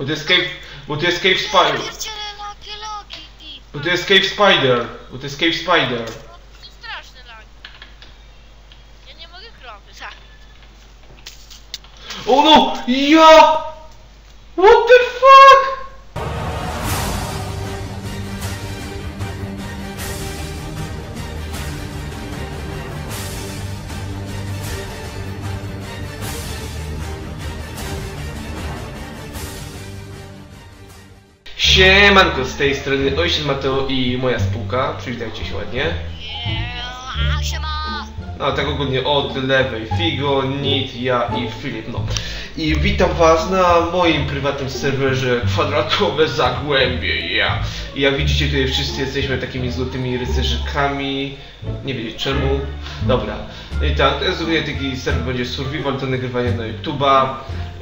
Bo to jest cave, bo to jest cave spider. Pierdziele, lagi, lagi. Bo to jest cave spider. Bo to jest cave spider. To straszny lag. Ja nie mogę krowy, tak. O no! Ja! What the fuck? Siemanko, z tej strony Ojciec Mateo i moja spółka. Przywitajcie się ładnie. No tak ogólnie od lewej Figo, Nit, ja i Filip, no. I witam was na moim prywatnym serwerze Kwadratowe Zagłębie, ja. I jak widzicie tutaj wszyscy jesteśmy takimi złotymi rycerzykami. Nie wiedzieć czemu. Dobra. No i tak, to jest ogólnie taki serwer będzie survival do nagrywania na YouTube'a.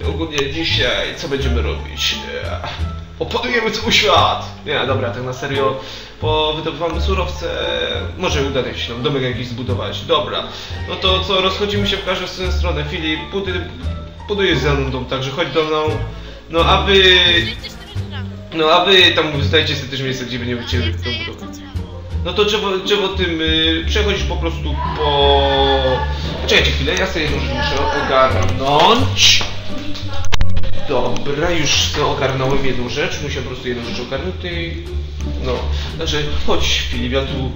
Ogólnie dzisiaj co będziemy robić? Yeah. Opanujemy cały świat! Nie, dobra, tak na serio. Po wydobywamy surowce, może uda się nam domek jakiś zbudować. Dobra, no to co, rozchodzimy się w każdą stronę. Filip, budy, budujesz ze mną dom, także chodź do mną. No a wy, Jesteś drużynami. no a wy tam znajdziecie sobie też miejsce, gdzie będziemy chcieli to budować. No to trzeba, trzeba tym y, przechodzić po prostu po... Poczekajcie chwilę, ja sobie już muszę ogarnąć. Dobra, już ogarnąłem jedną rzecz, musiałem po prostu jedną rzecz ogarnąć i... No, także chodź Filip, ja tu...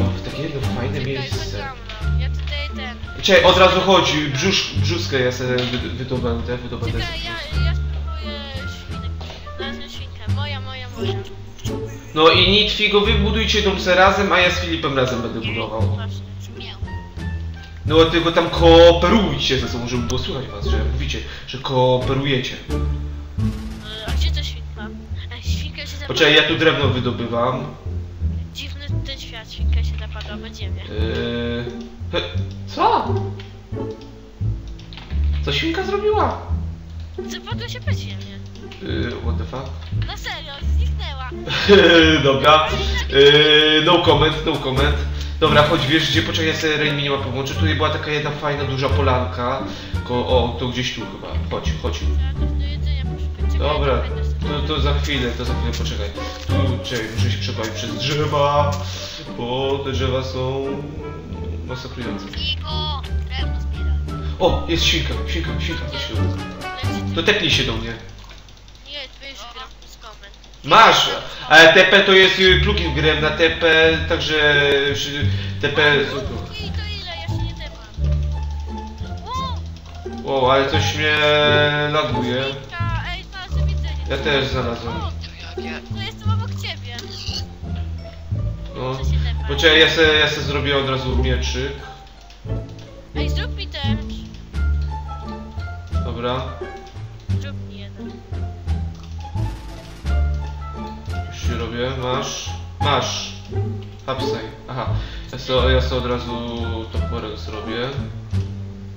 O, takie jedno fajne miejsce. Ja tutaj ten. Czekaj, od razu chodź, brzusz, brzuskę ja sobie wy, wydobędę, wydobędę. Czekaj, ja, ja spróbuję świnek. Świnkę. Moja, moja, moja. No i nic, Figo, wy budujcie dom razem, a ja z Filipem razem będę budował. Właśnie. No tylko tam kooperujcie ze sobą, żeby było słychać was, że mówicie, że kooperujecie. E, A gdzie ta świnka? Ej, świnka się zapadła. Poczekaj, ja tu drewno wydobywam. Dziwny ten świat, świnka się zapadła pod ziemię. Yy... he- Co? Co świnka zrobiła? Zapadła się pod ziemię. Yy, what the fuck? Na serio, zniknęła. Dobra. Yy, no comment, no comment. Dobra, chodź, wiesz gdzie, poczekaj, ja sobie Rain Minima połączę. Tutaj była taka jedna fajna, duża polanka. Ko o, to gdzieś tu chyba. Chodź, chodź. Dobra, to, to za chwilę, to za chwilę poczekaj. Tu, czekaj, muszę się przebawić przez drzewa, bo te drzewa są masakrujące. O, jest świnka, świnka, świnka, To tepnij się do mnie. Nie, to już gram z komen. Masz! Ale TP to jest y, plugin grę na TP, także TP... O, ale coś mnie laguje. Ja też znalazłem. To jestem obok ciebie. No. Poczekaj, ja se, ja se zrobię od razu mieczyk. Ej, zrób mi ten. Dobra. Zrób mi się robię, masz. Masz. Hapsaj. Aha. Ja sobie, ja sobie od razu toporek zrobię.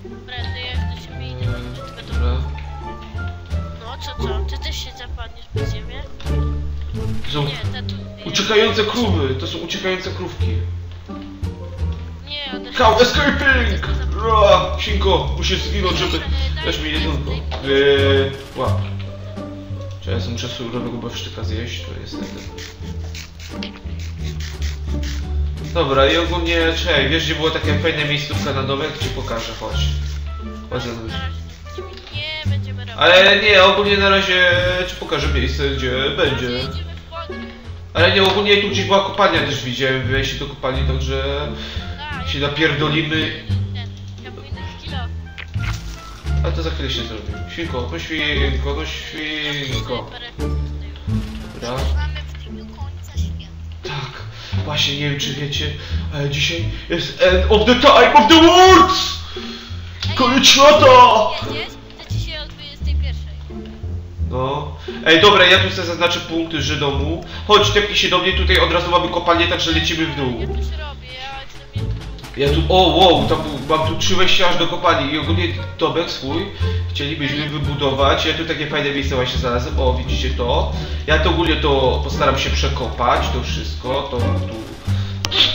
Dobra, to ja już do siebie idę. Eee, Tylko to... Dobra. No, co, co? Ty też się zapadniesz pod ziemię? To są Nie, tatu... uciekające krówy, to są uciekające krówki. Nie, one... Cow escaping! Ra, Sinko, musisz zginąć, żeby... Dasz mi jedynko. Yy, łap. Czy ja muszę surowego bawszczyka zjeść, to jest ten. Dobra, i ogólnie, czekaj, wiesz gdzie było takie fajne miejscówka na domek? Ci pokażę, chodź. Chodź ze mną. Ale nie, ogólnie na razie ci pokażę miejsce, gdzie będzie. Ale nie, ogólnie tu gdzieś była kopalnia też widziałem, wejście do kopalni, także Tak, się napierdolimy. A to za chwilę się zrobi. Świnko, no świnko, no świnko. Dobra. Tak, właśnie nie wiem czy wiecie, ale dzisiaj jest end of the time of the world! Koniec świata! Jedziesz? To dzisiaj o 21. No. Ej, dobra, ja tu sobie zaznaczę punkty że domu. Chodź, tepnij się do mnie, tutaj od razu mamy kopalnię, także lecimy w dół. Ja ja tu, o wow, tam, był- mam tu trzy wejścia aż do kopalni i ogólnie domek swój chcielibyśmy wybudować. Ja tu takie fajne miejsce właśnie znalazłem, o widzicie to. Ja to ogólnie to postaram się przekopać, to wszystko, to tu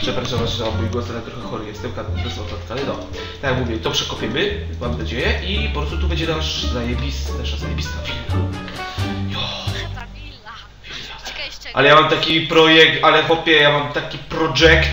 Przepraszam was za mój głos, ale trochę chory jestem, bez notatka, ale no. Tak jak mówię, to przekopiemy, mam nadzieję, i po prostu tu będzie nasz zajebisty, nasza zajebista willa. Ale ja mam taki projekt, ale hopie, ja mam taki projekt,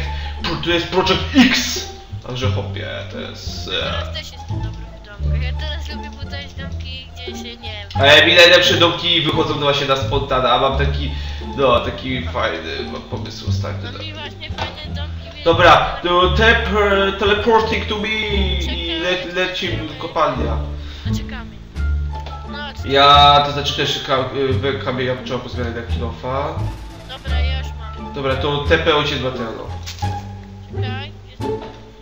to jest Project X! Także hopie, to jest... E... Teraz też jestem dobry w domku. Ja teraz lubię budować domki, gdzie się nie wiem. Ale mi najlepsze domki wychodzą właśnie na spontana, a mam taki, no, taki fajny mam pomysł ostatnio. No mi właśnie fajne domki. Dobra, to tep, teleporting to me i le, lecimy kopalnia. No czekamy. No, Ja, to znaczy też ka, kamienia trzeba pozbierać na kilofa. dobra, ja już mam. Dobra, to TP ojciec Mateo. Czekaj.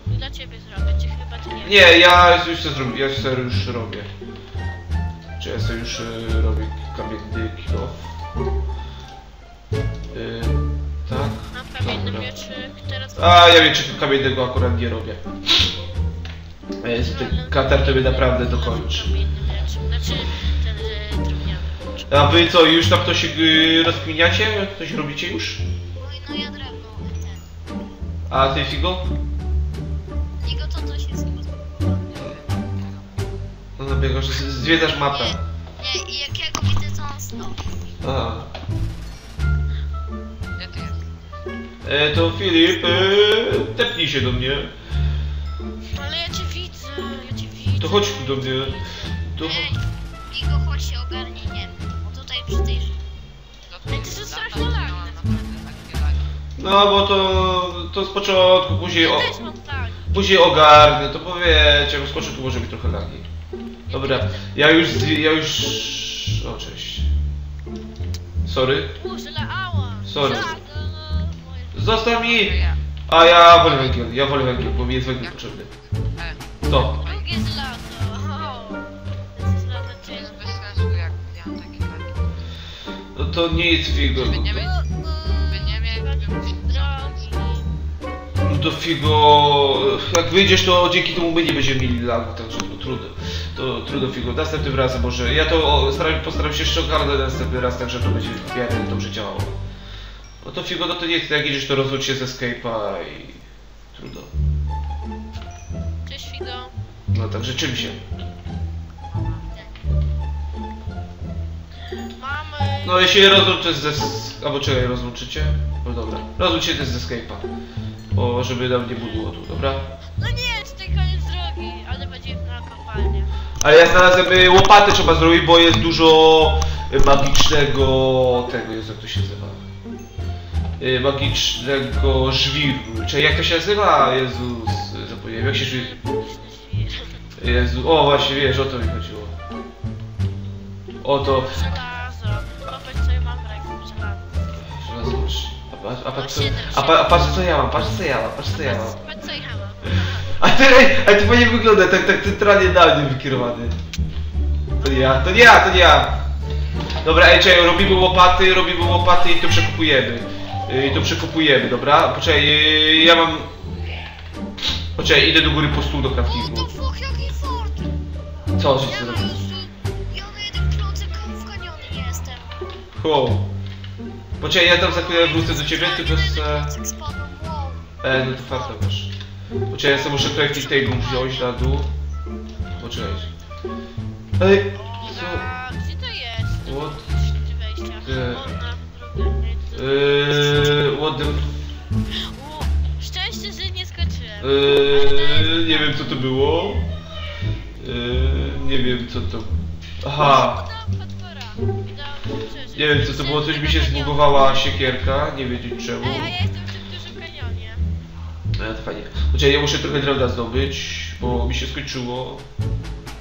Dla ciebie zrobię, czy chyba ty nie? Nie, ja już to zrobię, ja sobie już robię. Czy ja sobie już y, robię kamienny kilof. Y, tak. Mam kamienny Dobra. mieczyk, teraz... A ja wiem, czy kamiennego akurat nie robię. E, z tym Katar to mnie naprawdę dokończy. Kamienny mieczyk, znaczy ten drewniany. A wy co, już tam to się y, rozkminiacie? Coś robicie już? Oj, no ja drewno. Ten. A ty Figo? No nabiegasz, z- zwiedzasz mapę. Nie, nie, i jak ja go widzę, to on stoi. Aha. Gdzie ty jest? E, to Filip, e, tepnij się do mnie. Ale ja cię widzę, ja cię widzę. To chodź tu do mnie. To... Ej, chodź się ogarnie, nie. O tutaj przy tej... To Ej, ty są strasznie. No bo to, to z początku, później, Ja o, też mam tak. później ogarnę, to powiecie, z początku może być trochę lagi. Dobra, ja już, ja już... O, cześć. Sorry. Sorry. Żadne, no, moje- Zostaw mi! A ja wolę węgiel, ja wolę węgiel, bo mi jest węgiel potrzebny. E, To. To. No to nie jest figo. Żeby nie mieć, To figo... Jak wyjdziesz, to dzięki temu my nie będziemy mieli lagu, także to trudno. To trudno figo. Następnym razem może. Ja to staram, postaram się jeszcze ogarnąć następny raz, tak żeby to będzie w miarę dobrze działało. No to figo, no to nie jest, jak idziesz, to rozłącz się ze Skype'a i... Trudno. Cześć Figo. No także czym się? Mam... y, No jeśli rozłączę ze... albo czekaj, rozłączycie? No dobra. Rozłączcie też ze Skype'a. O, żeby nam nie budło tu, dobra? No nie, tutaj koniec drogi, ale będzie na kopalnię. Ale ja znalazłem y, łopatę trzeba zrobić, bo jest dużo y, magicznego tego, jest jak to się nazywa. Y, Magicznego żwiru. Czy jak to się nazywa? Jezus, zapomniałem, jak się żwir... Jezu, o właśnie wiesz, o to mi chodziło. O to... Żelazo, A, patrz, co, a, pa- a patrz co ja mam, patrz co ja mam, patrz co ja mam. Patrz co ja mam. A ty, a ty fajnie wygląda, tak, tak centralnie na mnie wykierowany. To nie ja, to nie ja, to nie ja. Dobra, ej, czekaj, robimy łopaty, robimy łopaty i to przekupujemy. Yy, I to przekupujemy, dobra? Poczekaj, yy, ja mam... Poczekaj, idę do góry po stół do craftingu. Co, że robisz? już... Ja na jeden klocek w kanionie jestem. Ho. Poczekaj, ja tam za chwilę wrócę do ciebie, tylko z... E, no to farta masz. Poczekaj, ja sobie muszę crafting table wziąć na dół. Poczekaj. Ej, co? Gdzie to jest? What? Drugą. Eee, what the... Szczęście, że nie skoczyłem. Eee, nie wiem co to było. Eee, nie wiem co to... Aha. Nie wiem co to było, coś mi się zbugowała siekierka, nie wiedzieć czemu. Ej, a ja jestem w dużym kanionie. E, to fajnie. Poczekaj, ja muszę trochę drewna zdobyć, bo mi się skończyło. O,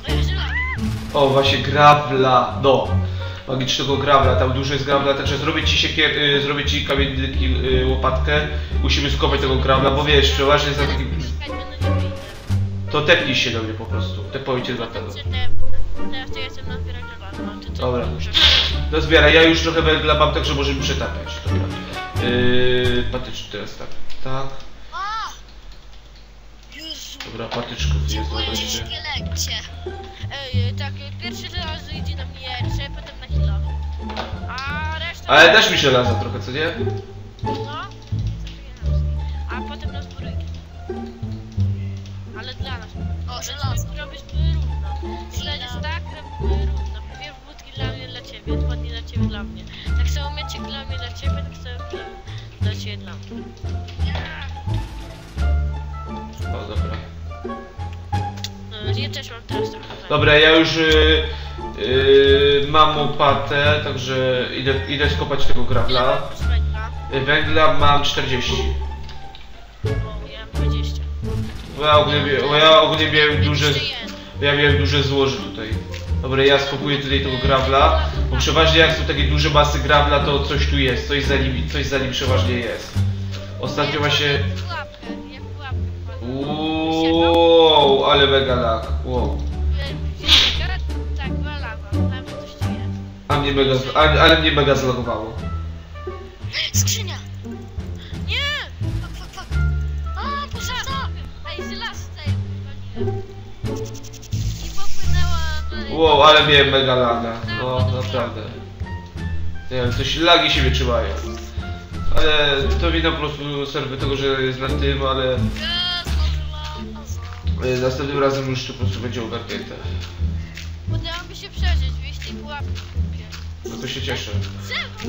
ja żelazo. O, właśnie gravla, no. Magicznego gravla, tam dużo jest gravla, także zrobię ci siekier, y, zrobię ci kamienny kil- y, łopatkę. Musimy skopać tego gravla, bo wiesz, przeważnie za takim... To tepnij się do mnie po prostu, tepojcie dlatego. Czy te- to ja jestem na zbierać no, Dobra. muszę... No zbieraj, ja już trochę węgla mam, także możemy przetapiać. Dobra. Yy, teraz tak. Tak. O! Dobra, patyczków jest dziękuję ci Ej, y, tak, y, pierwszy raz idzie na mnie miecze, potem na healowy. A reszta... Ale też mi się laza trochę, co nie? No, zabije nas. A potem na zbójki. Ale dla nas. o, żelazo. Robisz 400 równo. Dwie wódki dla mnie, dla ciebie, dwa dni dla ciebie, dla mnie. Tak samo mieczek dla mnie, dla ciebie, tak samo dla ciebie, dla mnie. O, dobra. No, ja też mam teraz trochę. Tak. Dobra, ja już y, y, mam łopatę, także idę, idę skopać tego grawla. Y, węgla mam 40. Bo ja mam 20. Bo ja ogólnie, bo ja ogólnie miałem duże... Ja miałem duże złoże tutaj. Dobra, ja skopuję tutaj tego gravla, bo przeważnie jak są takie duże masy gravla, to coś tu jest, coś za nim, coś za nim przeważnie jest. Ostatnio właśnie... Wow, ale mega lag. Wow. Tak. A mnie mega, ale mnie mega zlagowało. Skrzynia! Wow, ale miałem mega laga. No, naprawdę. Nie wiem, coś lagi się wyczuwają. Ale to wina po prostu serwy tego, że jest na tym, ale e, następnym razem już to po prostu będzie ogarnięte. Udało mi się przeżyć, wyjść z tej pułapki. No to się cieszę.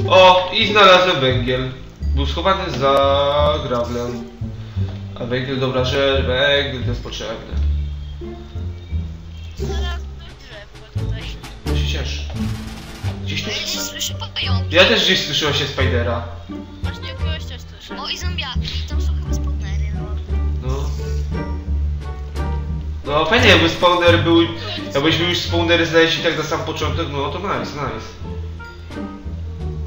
O, i znalazłem węgiel. Był schowany za grawlem. A węgiel, dobra rzecz, węgiel to jest potrzebny. Cieszę. Gdzieś tu... Ja nie słyszę pająki. Ja też gdzieś słyszałem się Spidera. Właśnie kogoś też słyszę. O, i zombiaki. Tam są chyba spawnery, no. No. No fajnie jakby spawner był, jakbyśmy już spawnery znaleźli tak na sam początek, no to nice, nice.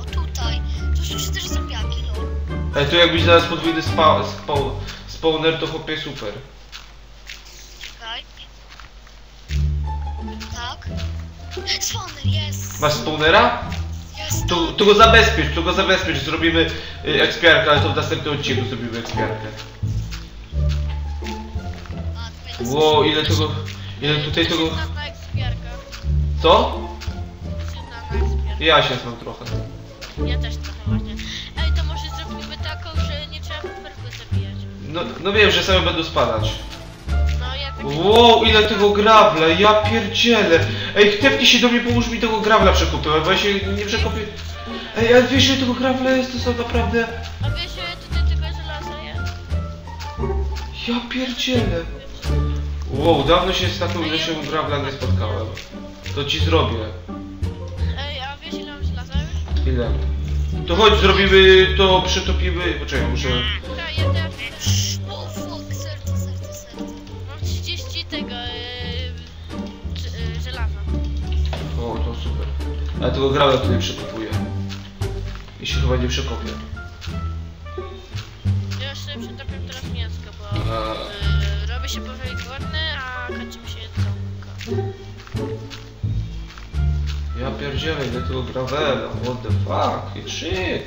O, tutaj. Tu słyszę też zombiaki, lol. Ale tu jakbyś znalazł podwójny spa, spa, spawner to chłopie super. Spawner, jest. Masz spawnera? Jest. To, to go zabezpiecz, to go zabezpiecz, zrobimy y, ekspiarkę, ale to w następnym odcinku zrobimy ekspiarkę. Jest- Wow, ile tego, ile tutaj tego... Co? Ja się znam trochę. Ja też trochę właśnie. Ej, to może zrobimy taką, że nie trzeba potworków zabijać. No, no wiem, że same będą spadać. Wow, ile tego grawla, ja pierdzielę. Ej, tepnij się do mnie, pomóż mi tego grawla przekopywać, bo ja się nie przekopię. Ej, ale wiesz, ile tego grawla jest, to są naprawdę... A wiesz, że tutaj tylko żelazo jest? Ja pierdzielę. Wow, dawno się z taką ilością grawla nie spotkałem. To ci zrobię. Ej, a wiesz ile mam żelaza już? Ile? To chodź, zrobimy to, przetopimy... Poczekaj, muszę... A tego grawla tutaj przekopuję. I się chyba nie przekopię. Ja już sobie przetopię teraz mięsko, bo yy, robi się powoli głodny, a kończy mi się jedzonko. Ja pierdzielę, ile tego gravela, what the fuck, i shit.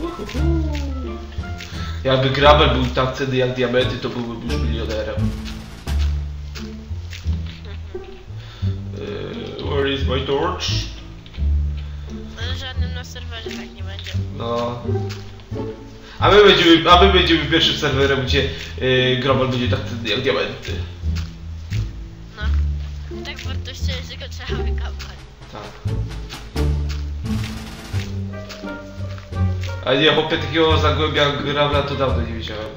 Uhuhu. Jakby gravel był tak cenny jak diamenty, to byłbym już milionerem. Yy, where is my torch? No. A my będziemy, a my będziemy pierwszym serwerem, gdzie yy, gravel będzie tak jak diamenty. No. Tak wartościowy, że go trzeba wykopać. Tak. A nie, chłopie takiego zagłębia grawla to dawno nie widziałem.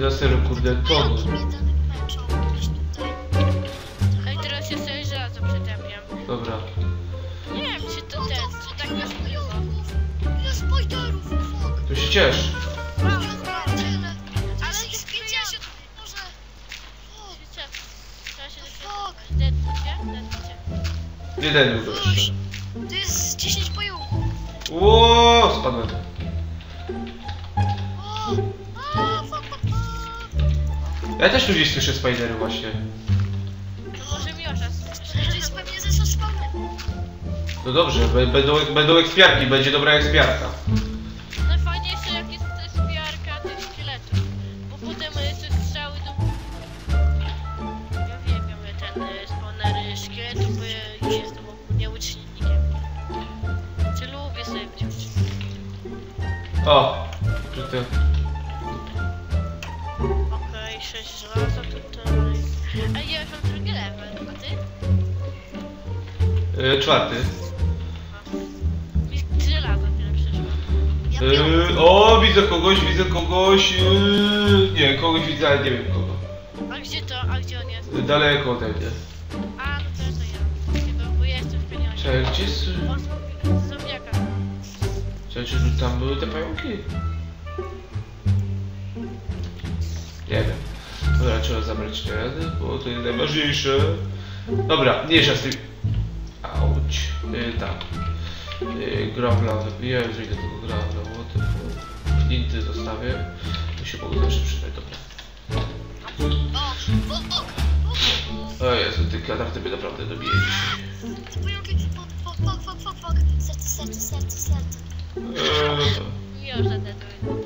Za serio, kurde, to... Dednijcie. Jeden już jeszcze. To jest 10 pająków. Ło, spadłem. Ja też tu gdzieś słyszę spidery właśnie. To może Miosza To jest pewnie ze są spawny. No dobrze, będą, będą ekspiarki, będzie dobra ekspiarka. Nie, kogoś widzę, ale nie wiem kogo. A gdzie to? A gdzie on jest? Daleko ode mnie. A, no to to ja. Chyba, bo ja jestem w pieniądze. Czekaj, gdzie jest... O, z zombiaka. Czekaj, czy tam były te pająki? Nie wiem. Dobra, trzeba zabrać ten, bo to jest najważniejsze. Dobra, mniejsza z tym. Auć. Yy, tak. Yy, gravla. Ja już idę tego gravla. What the fuck. Flinty zostawię. Się mogą zawsze przydać, dobra. O, Jezu, ty katarty by naprawdę dobije dzisiaj. fuck, fuck, fuck, fuck. Serce, serce, serce, serce. Eee, Miłosz zadeduję.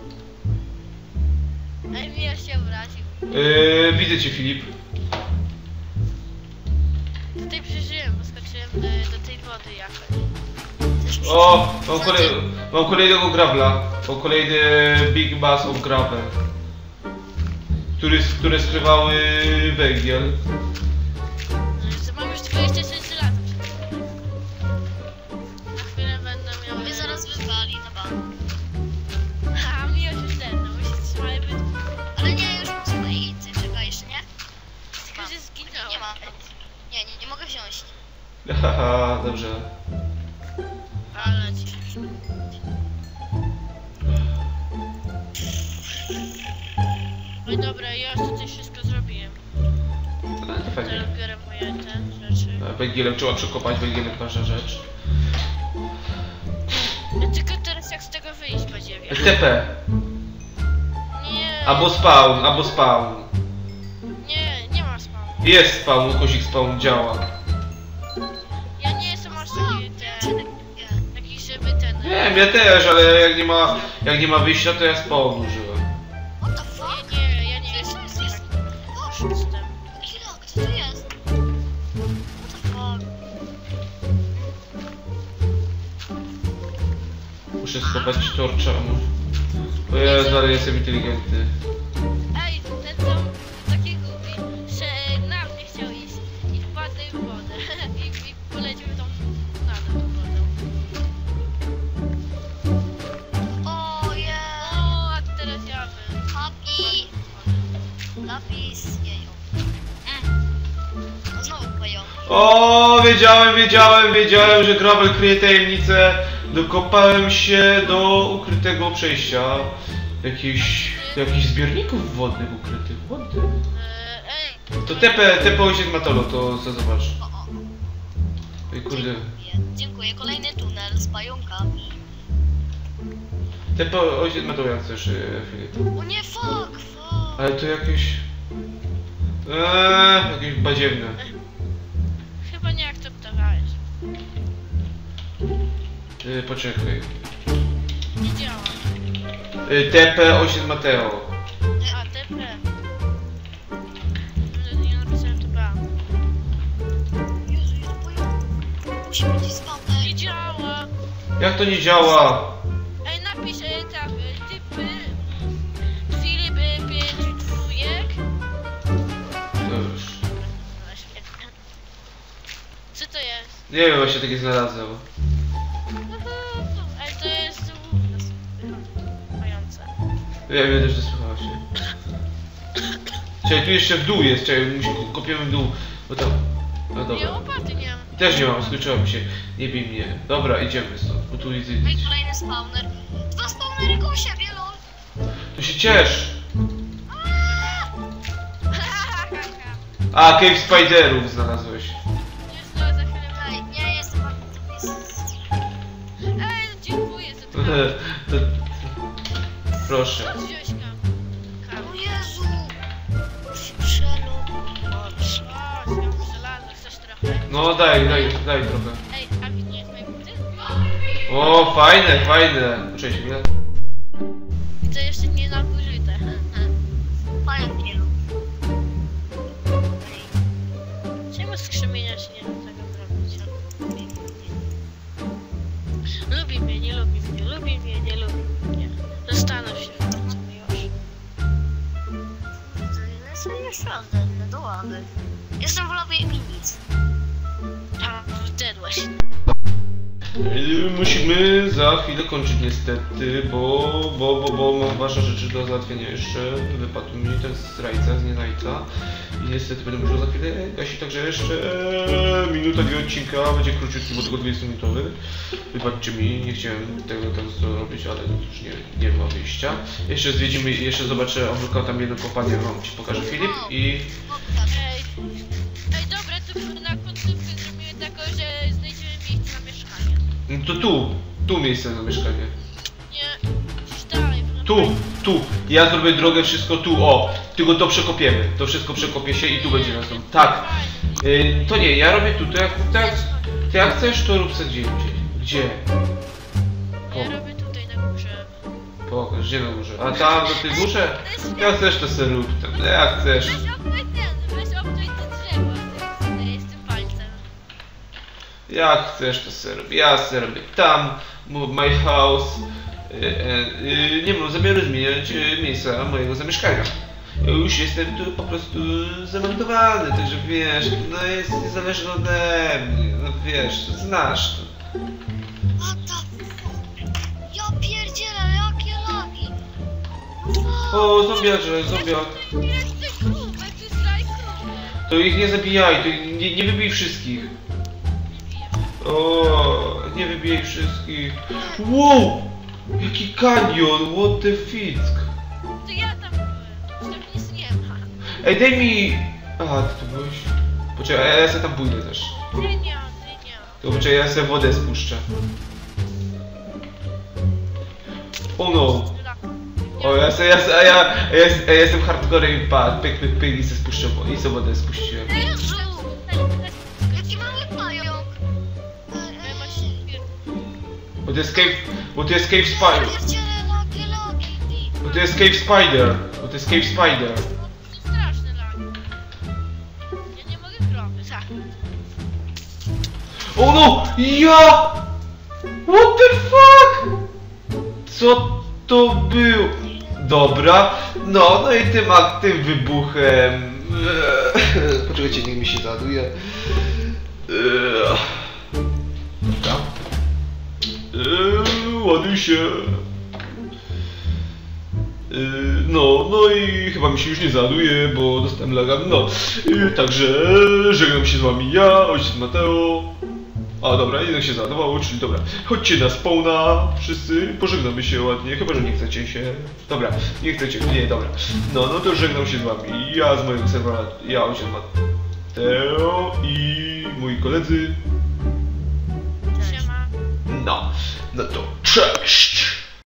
Ej, Miłosz się obraził. Yy, widzę cię Filip. Tutaj przeżyłem, bo skoczyłem do, do tej wody jakoś. Mi O, mam, kolej, mam kolejnego gravla. Mam kolejny Big Bass of Gravel. Który, które skrywały węgiel. Że Mam już 26 lat. Na chwilę będę miał... Mnie zaraz wywali na bank. A, Miłosz już ten, no bo się trzymaj by... Ale nie, już swoje incy. Czekaj, jeszcze nie? Tylko, że zginąłem. Nie mam. Nie, nie, nie mogę wziąć. Haha, dobrze. Oj dobra, ja już tutaj wszystko zrobiłem. Fajnie. Teraz biorę moje te rzeczy. A Węgielek trzeba przekopać, węgielek ważna rzecz. Ja tylko teraz jak z tego wyjść podziemia. TP. Nie, Albo spawn, albo spawn. nie, nie ma spawnu. Jest spawn, kozik spawn działa. Ja nie jestem aż taki ten, Nie. taki żeby ten... Wiem, ja też, ale jak nie ma, jak nie ma wyjścia, to ja spawn użyłem. Muszę skopać torcza. O Jezu, ale jestem inteligentny. Ej, ten tam taki głupi, że na mnie chciał iść i wpadł w wodę. I, i poleciał tam na dół wodą. O, je. O, a teraz ja bym. Happy. Lapis. Jeju. Mm. No znowu pająk. O, wiedziałem, wiedziałem, wiedziałem, że Gravel kryje tajemnicę. Dokopałem się do ukrytego przejścia. Jakichś, jakichś zbiorników wodnych ukrytych. Ej, To TP, TP ojciec Matolo, to co zobacz. Ej, kurde. Dziękuję. Kolejny tunel z pająkami. TP ojciec Matolo, jak chcesz, e, Filip. O nie, fuck, fuck. Ale to jakieś... Eee, jakieś badziewne. chyba nie akceptowałeś. E, poczekaj. Nie działa. E, TP ojciec Mateo. A, TP. No, Nie napisałem TP. Jezu, jest pająk. Musi być spawner. Nie działa! Jak to nie działa? Ej, napisz e, tak, e, typy Filip e, pięć dwójek. Już. No, świetnie. Co to jest? Nie wiem, właśnie takie znalazłem. Ja wiem też, że słuchała się. Czekaj, tu jeszcze w dół jest, czekaj, musimy kopiemy w dół. Bo tam... No Nie, dobra. łopaty nie mam. Też nie mam, skończyło mi się. Nie bij mnie. Dobra, idziemy stąd, bo tu. Ej, kolejny spawner. Dwa spawnery koło siebie, lol. To się ciesz! A, Cave Spiderów znalazłeś. Nie znalazł za chwilę. Ej, nie, jestem lapis. Ej, no dziękuję za to, proszę. Chodź. O. Jezu. Przelot. Chodź, mam żelazo, chcesz trochę? No daj, daj, daj trochę. Ej, a nie jest moje buty? O, fajne, fajne. Cześć, chwilę. I to jeszcze nie naburzyte. Pająk nie lubi. Czemu skrzemienia się nie da Zastanów się w końcu już. Lecę jeszcze raz, do ławy. Jestem w labie i nic. A, wdedłeś. Yy, Musimy za chwilę kończyć niestety, bo, bo, bo, bo mam ważne rzeczy do załatwienia jeszcze. Wypadł mi ten zdrajca, z nienajca. I niestety będę musiał za chwilę gasić, także jeszcze minuta, dwie odcinka, będzie króciutki, bo tylko 20 minutowy. Wybaczcie mi, nie chciałem tego tak zrobić, ale już nie, nie ma wyjścia. Jeszcze zwiedzimy, jeszcze zobaczę, obrókam tam jedno kopanie, wam ci pokażę Filip i... No to tu, tu miejsce na mieszkanie. Nie, gdzieś dalej. bo na Tu, tu. Ja zrobię drogę, wszystko tu, o. Tylko to przekopiemy. To wszystko przekopie się i tu będzie nas dom. Tak. Y, to nie, ja robię tu. To jak, tak, to jak chcesz, to rób sobie gdzie indziej. Gdzie? Ja robię tutaj na górze. pokaż, gdzie na górze? A tam, do tej górze? Jak chcesz, to sobie rób tam. Jak chcesz. Jak chcesz, to sobie rób. Ja sobie robię tam. Move my house. Y, y, y, nie mam zamiaru zmieniać miejsca mojego zamieszkania. Ja już jestem tu po prostu zamontowany, także wiesz, no jest niezależny ode mnie, no wiesz, znasz to. Ja pierdzielę, jakie lagi. O, zombiarze, zombiak. To ich nie zabijaj, to nie, nie wybij wszystkich. O, nie wybijaj wszystkich. Wow! Jaki kanion, what the fick. To ja tam byłem, tam nic nie ma. Ej, daj mi... Aha, ty tu byłeś? Poczekaj, ja, ja sobie tam pójdę też. Dynia, dynia. To poczekaj, ja sobie wodę spuszczę. O no! O, ja sobie, ja, a ja, a ja, ja jestem hardcorem i pa, pyk, pyk, pyk i sobie spuszczę i sobie wodę spuściłem. Bo to jest cave, bo to jest cave spider. Bo to jest cave spider. Bo to jest cave spider. Straszne lagi. Ja nie mogę krowy. O no! Ja! What the fuck? Co to był? Dobra, no, no i tym, a tym wybuchem... Poczekajcie, niech mi się zaduje. Eee, Ładuj się. Eee, No, no i chyba mi się już nie zaduje, bo dostałem laga. No, Eee, także żegnam się z wami ja, ojciec Mateo. A dobra, jednak się załadowało, czyli dobra. Chodźcie na spawna, wszyscy, pożegnamy się ładnie, chyba że nie chcecie się. Dobra, nie chcecie, nie, dobra. No, no to żegnam się z wami. Ja z mojego serwera, ja ojciec Mateo i moi koledzy. Siema. No, no to cześć!